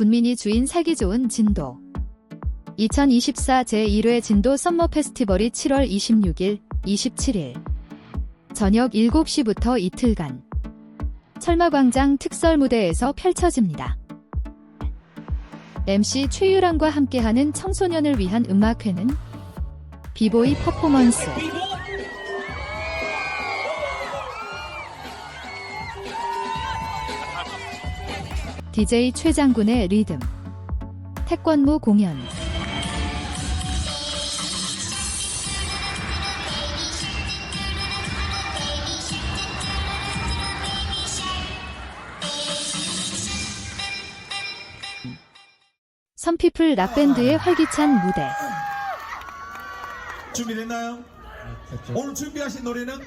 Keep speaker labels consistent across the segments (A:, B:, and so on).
A: 군민이 주인 살기 좋은 진도. 2024 제1회 진도 썸머 페스티벌이 7월 26일, 27일. 저녁 7시부터 이틀간. 철마광장 특설 무대에서 펼쳐집니다. MC 최유랑과 함께하는 청소년을 위한 음악회는 비보이 퍼포먼스 DJ 최장군의 리듬 태권무 공연 선피플 락밴드의 활기찬 무대
B: 준비됐나요? 오늘 준비하신 노래는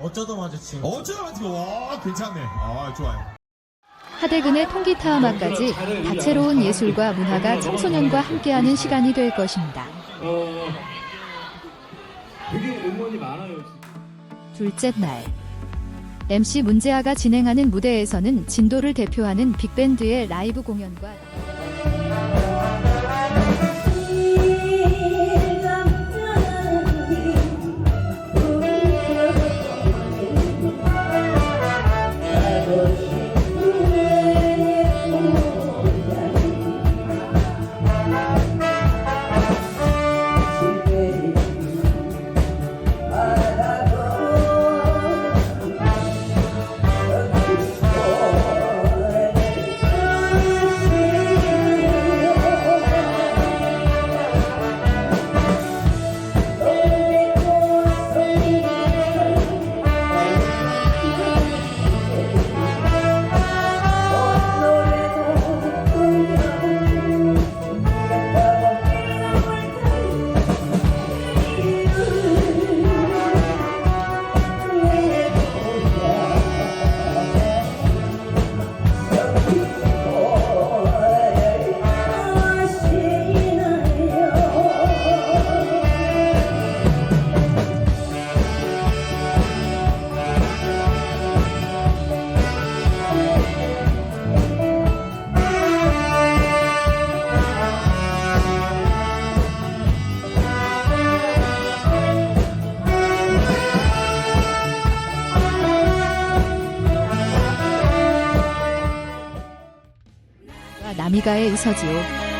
C: 어쩌다 마주친
B: 어쩌다 마치고 와 괜찮네. 아 좋아요.
A: 하대근의 통기타 음악까지 다채로운 예술과 문화가 청소년과 함께하는 시간이 될 것입니다. 둘째 날 MC 문재아가 진행하는 무대에서는 진도를 대표하는 빅밴드의 라이브 공연과 나미가의 의서지요.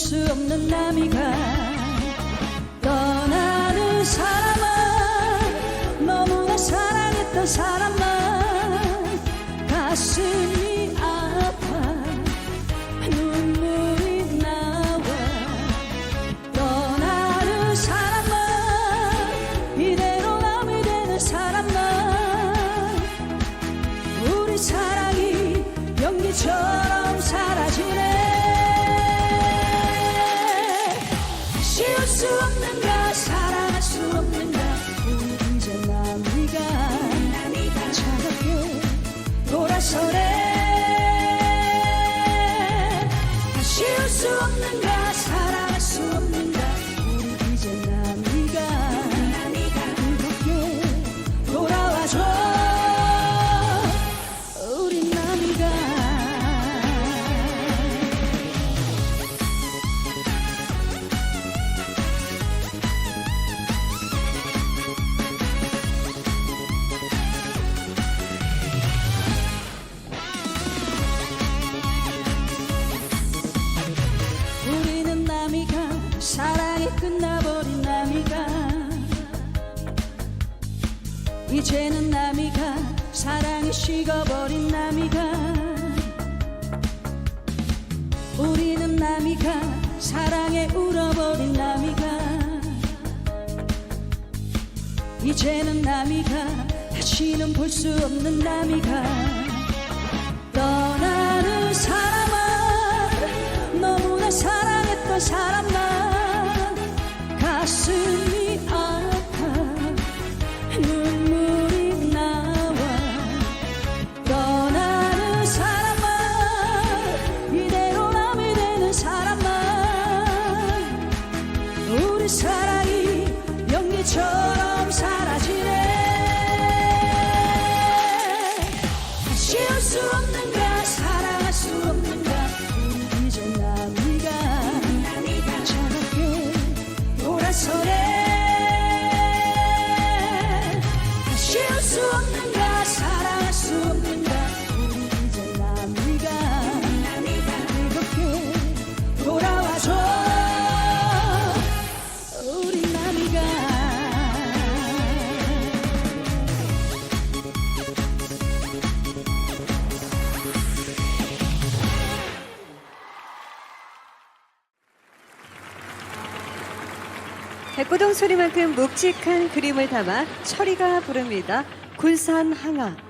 D: 수 없는 남이가 떠나는 사람아 너무나 사랑했던 사람만
E: 백구동 소리만큼 묵직한 그림을 담아 철이가 부릅니다. 군산 항아.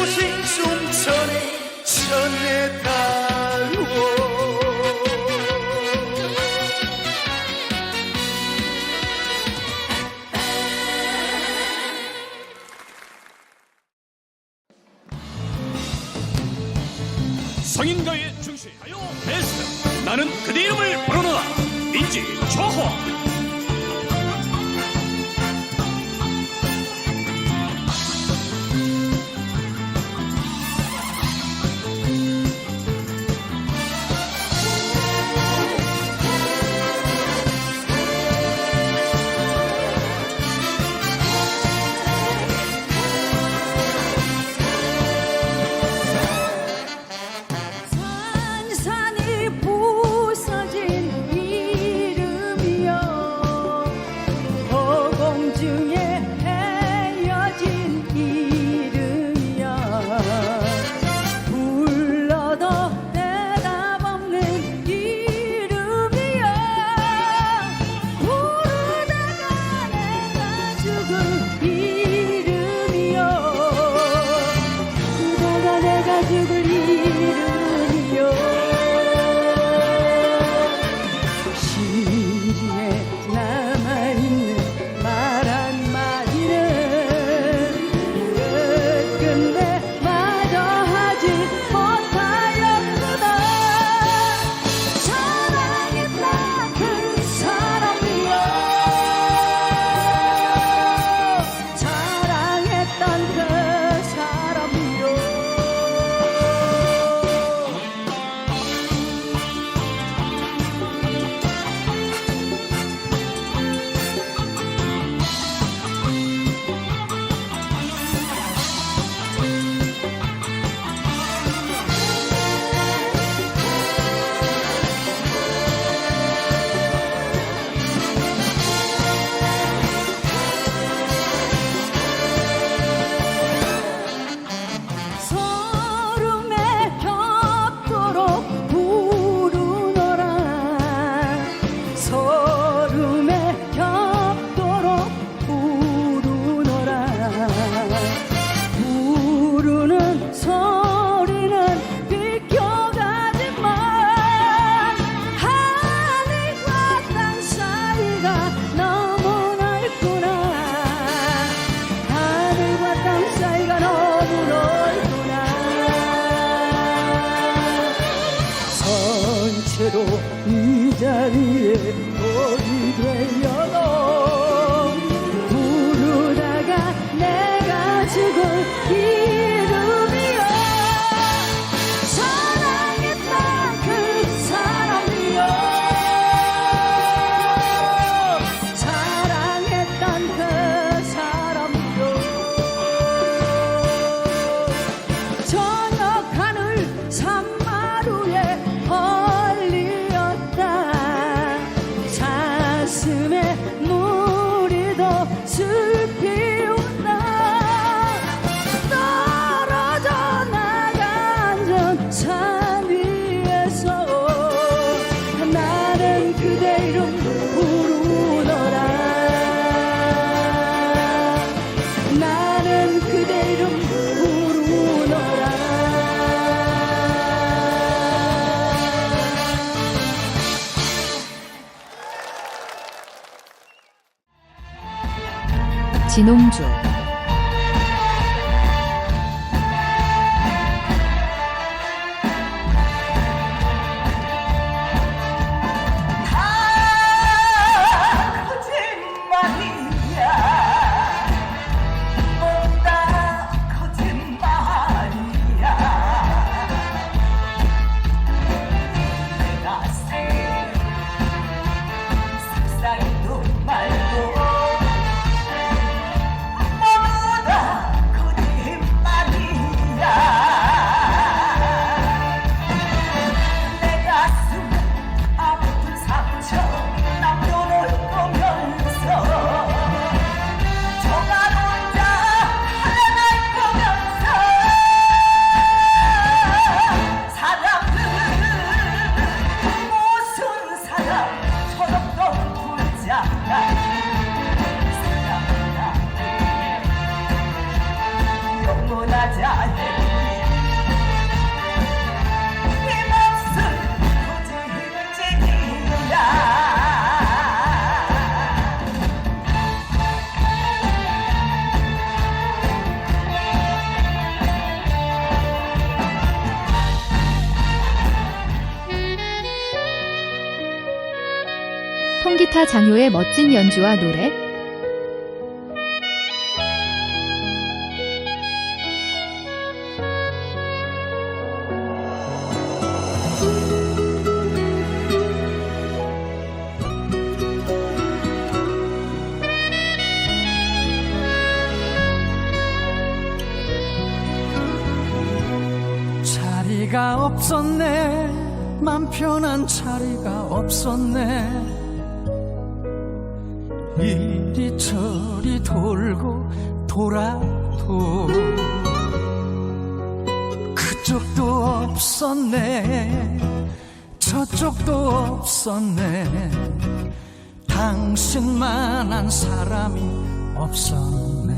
F: 오직 좀 전에 전해다. 이
D: 자리
G: 진홍주 멋진 연주와 노래,
H: 자리가 없었네. 맘 편한 자리가 없었네 돌아도 그쪽도 없었네. 저쪽도 없었네. 당신만한 사람이 없었네.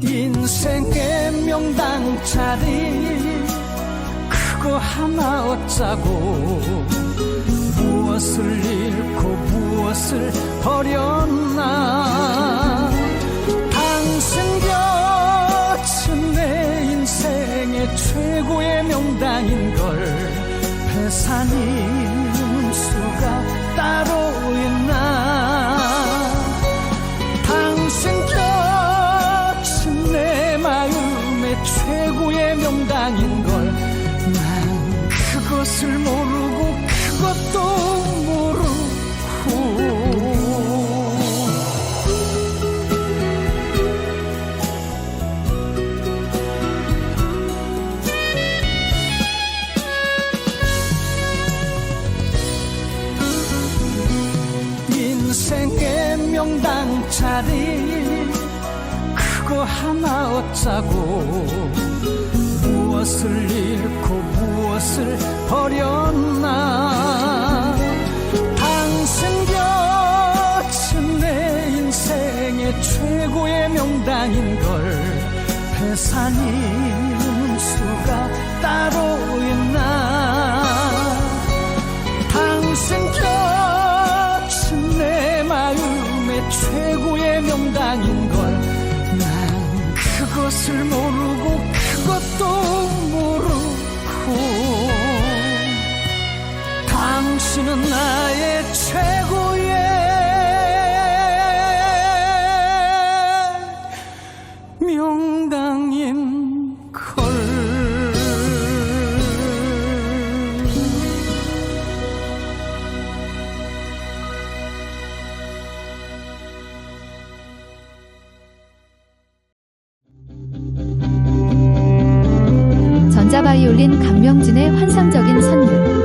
H: 인생의 명당 자리 그거 하나 어쩌고 무엇을 잃고 무엇을 버렸나 최고의 명당인걸 배산인 수가 따로 하나 어쩌고 무엇을 잃고 무엇을 버렸나. 당신 곁은 내 인생의 최고의 명당인걸 배산인 수가 따로 있나
G: 바이올린 강명진의 환상적인 선율,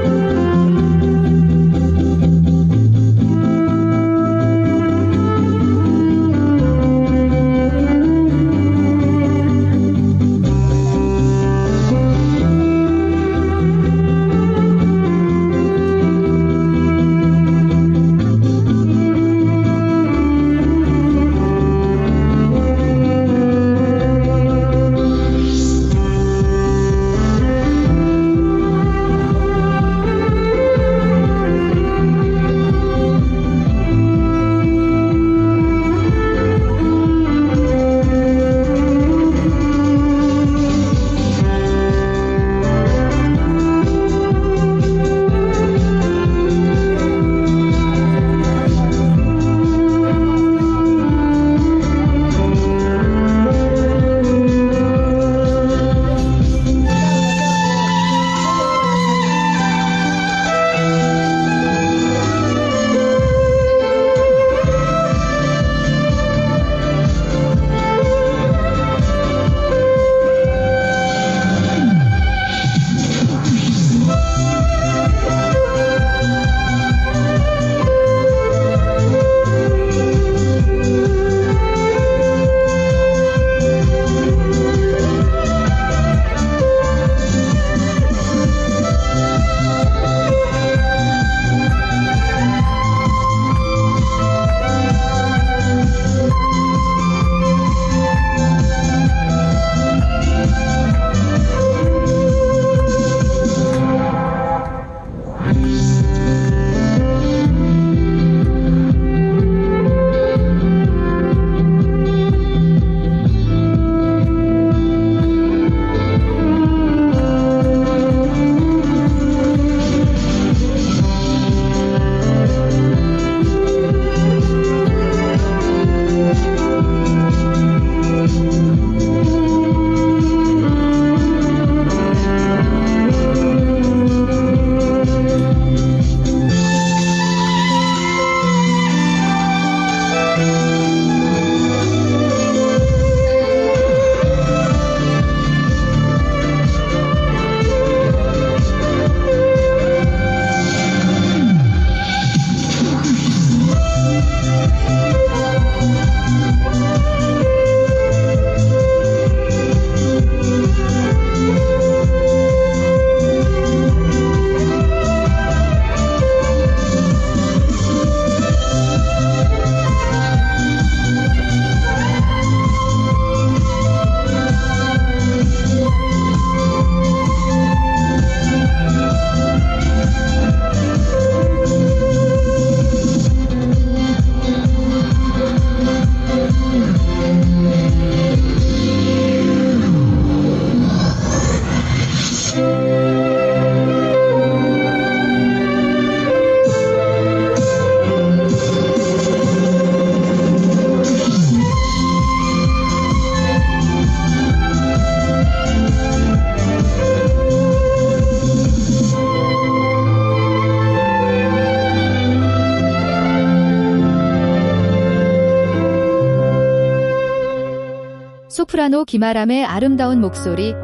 G: 소프라노 김아람의 아름다운 목소리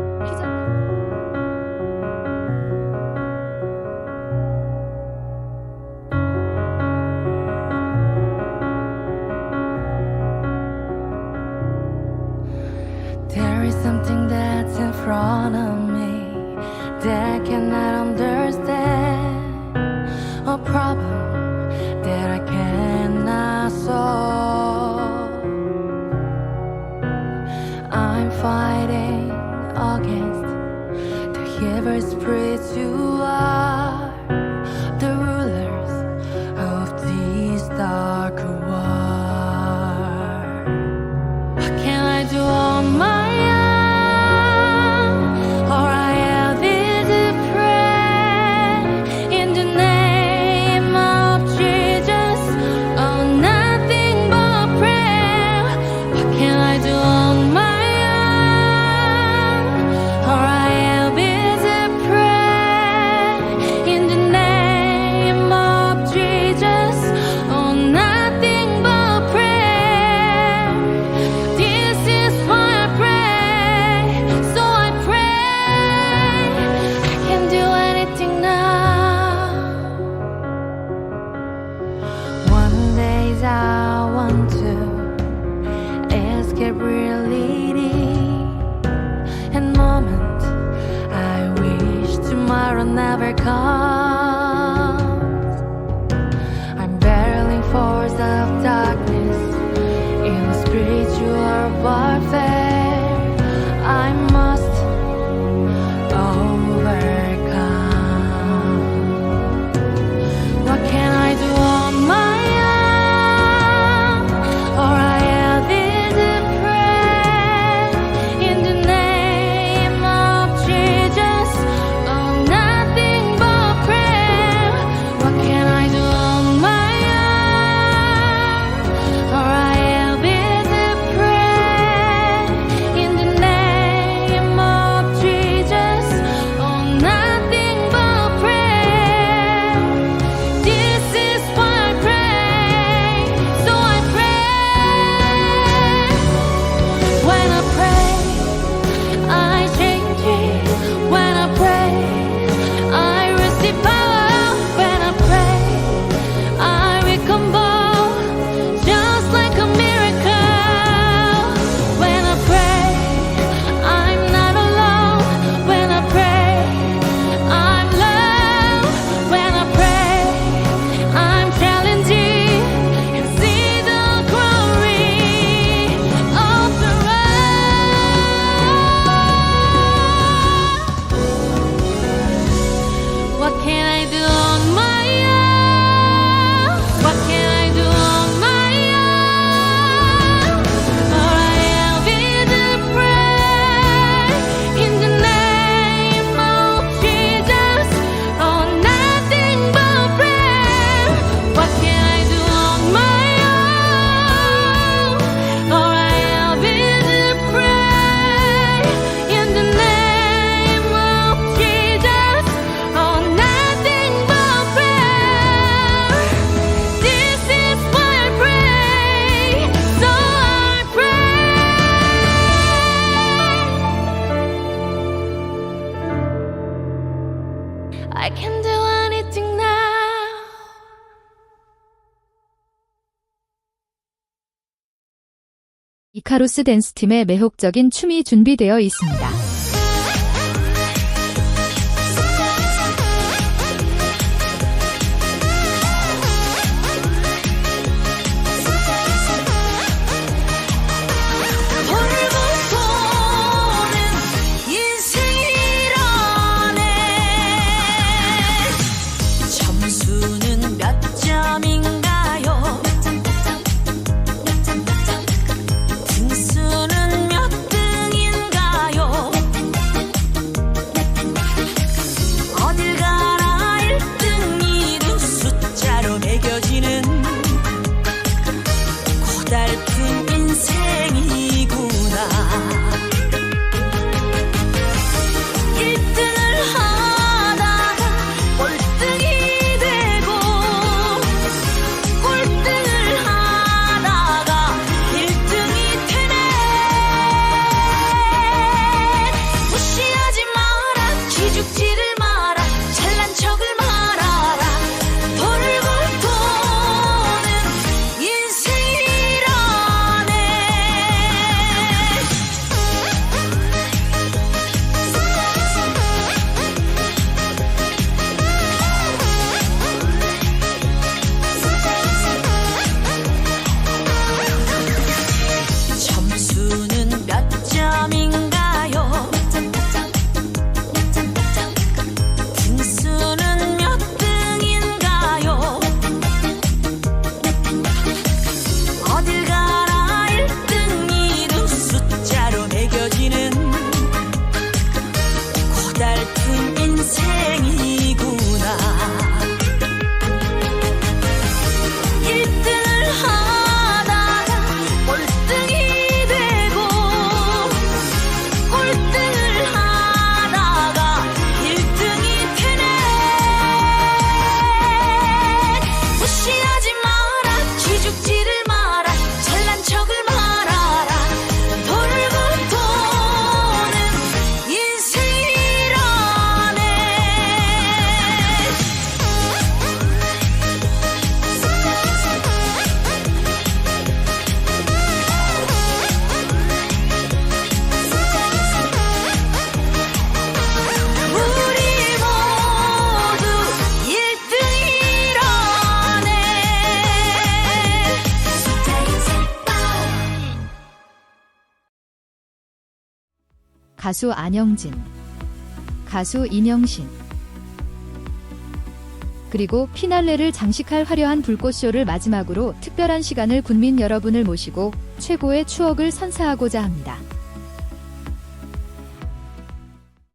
G: 카루스 댄스팀의 매혹적인 춤이 준비되어 있습니다.
A: 가수 안영진, 가수 인영신, 그리고 피날레를 장식할 화려한 불꽃쇼를 마지막으로 특별한 시간을 군민 여러분을 모시고 최고의 추억을 선사하고자 합니다.